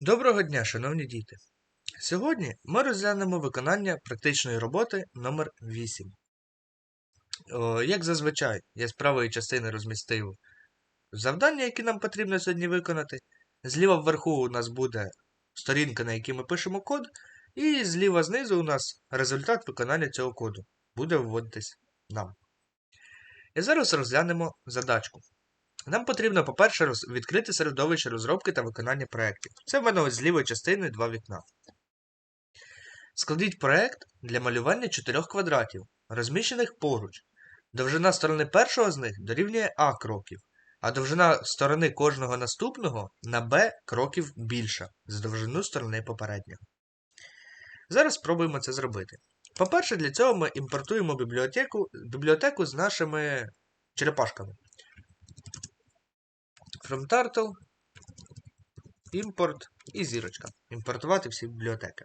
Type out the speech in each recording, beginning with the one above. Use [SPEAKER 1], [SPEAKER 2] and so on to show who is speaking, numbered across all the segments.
[SPEAKER 1] Доброго дня, шановні діти! Сьогодні ми розглянемо виконання практичної роботи номер 8 О, Як зазвичай, я з правої частини розмістив завдання, які нам потрібно сьогодні виконати. Зліва вверху у нас буде сторінка, на якій ми пишемо код, і зліва знизу у нас результат виконання цього коду буде вводитись нам. І зараз розглянемо задачку. Нам потрібно, по-перше, роз- відкрити середовище розробки та виконання проєктів. Це в мене ось з лівої частини два вікна. Складіть проєкт для малювання чотирьох квадратів, розміщених поруч. Довжина сторони першого з них дорівнює А кроків, а довжина сторони кожного наступного на Б кроків більша за довжину сторони попереднього. Зараз спробуємо це зробити. По-перше, для цього ми імпортуємо бібліотеку, бібліотеку з нашими черепашками. From Turtle, імпорт і зірочка. Імпортувати всі бібліотеки.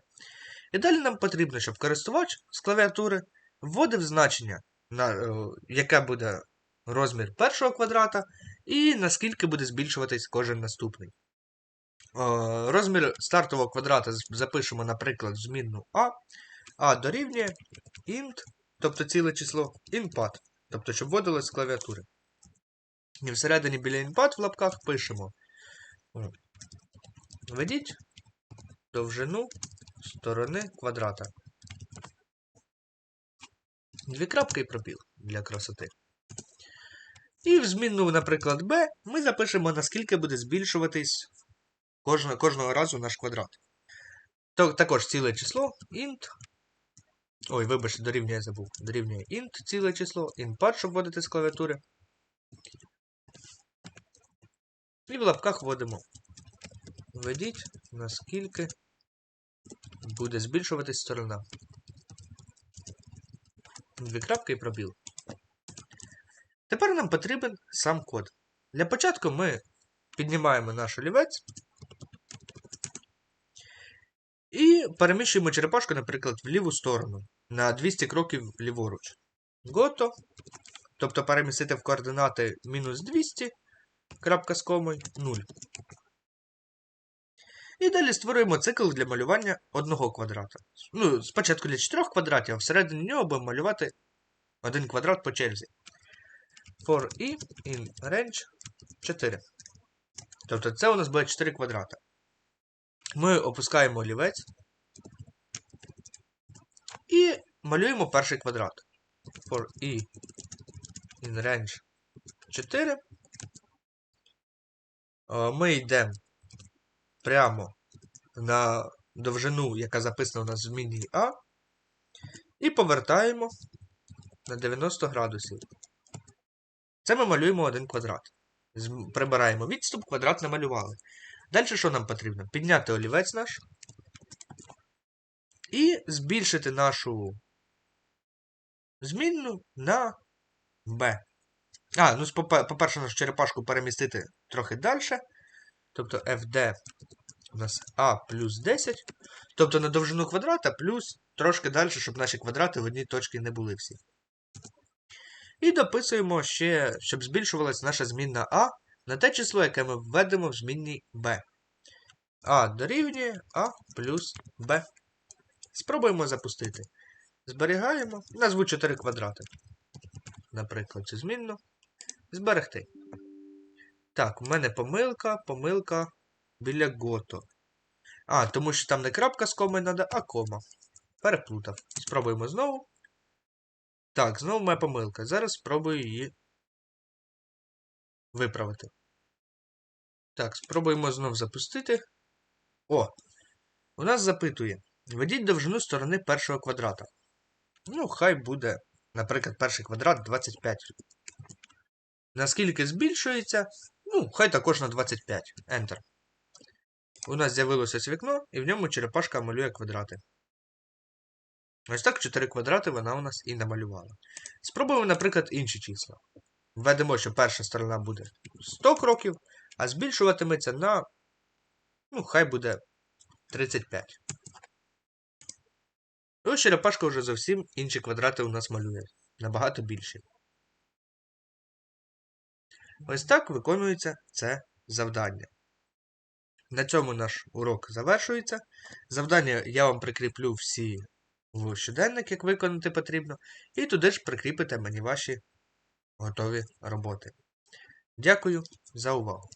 [SPEAKER 1] І далі нам потрібно, щоб користувач з клавіатури вводив значення, на, е, яке буде розмір першого квадрата, і наскільки буде збільшуватись кожен наступний. Е, розмір стартового квадрата запишемо, наприклад, в змінну А. А дорівнює int, тобто ціле число, input, тобто щоб вводилось з клавіатури. І всередині біля input в лапках пишемо. Введіть довжину сторони квадрата. Дві крапки і пробіл для красоти. І в змінну, наприклад, b ми запишемо, наскільки буде збільшуватись кожного, кожного разу наш квадрат. То, також ціле число int. Ой, вибачте, дорівнює я забув. Дорівнює int ціле число, input, щоб вводити з клавіатури. І в лапках вводимо. Введіть, наскільки буде збільшуватись сторона. Дві крапки і пробіл. Тепер нам потрібен сам код. Для початку ми піднімаємо наш олівець і переміщуємо черепашку, наприклад, в ліву сторону на 200 кроків ліворуч. Гото. Тобто перемістити в координати мінус 200, крапка з комою 0. І далі створюємо цикл для малювання одного квадрата. Ну, спочатку для чотирьох квадратів, а всередині нього будемо малювати один квадрат по черзі. For i in range 4. Тобто це у нас буде 4 квадрата. Ми опускаємо олівець і малюємо перший квадрат. For i in range 4. Е, Ми йдемо прямо на довжину, яка записана у нас в змінній А, і повертаємо на 90 градусів. Це ми малюємо один квадрат. Прибираємо відступ, квадрат намалювали. Далі що нам потрібно? Підняти олівець наш і збільшити нашу змінну на B. А, ну, по-перше, нашу черепашку перемістити трохи далі. Тобто FD у нас А плюс 10. Тобто на довжину квадрата плюс трошки далі, щоб наші квадрати в одній точці не були всі. І дописуємо ще, щоб збільшувалась наша змінна А на те число, яке ми введемо в змінній B. А дорівнює А плюс Б. Спробуємо запустити. Зберігаємо. Назву 4 квадрати. Наприклад, цю змінну. Зберегти. Так, у мене помилка, помилка біля гото. А, тому що там не крапка з комою треба, а кома. Переплутав. Спробуємо знову. Так, знову моя помилка. Зараз спробую її виправити. Так, спробуємо знову запустити. О! У нас запитує. Введіть довжину сторони першого квадрата. Ну, хай буде, наприклад, перший квадрат 25. Наскільки збільшується? Ну, хай також на 25. Enter. У нас з'явилося ось вікно, і в ньому черепашка малює квадрати. Ось так 4 квадрати вона у нас і намалювала. Спробуємо, наприклад, інші числа. Введемо, що перша сторона буде 100 кроків, а збільшуватиметься на. Ну, хай буде 35. І ось черепашка вже зовсім інші квадрати у нас малює. Набагато більші. Ось так виконується це завдання. На цьому наш урок завершується. Завдання я вам прикріплю всі в щоденник, як виконати потрібно, і туди ж прикріпите мені ваші готові роботи. Дякую за увагу!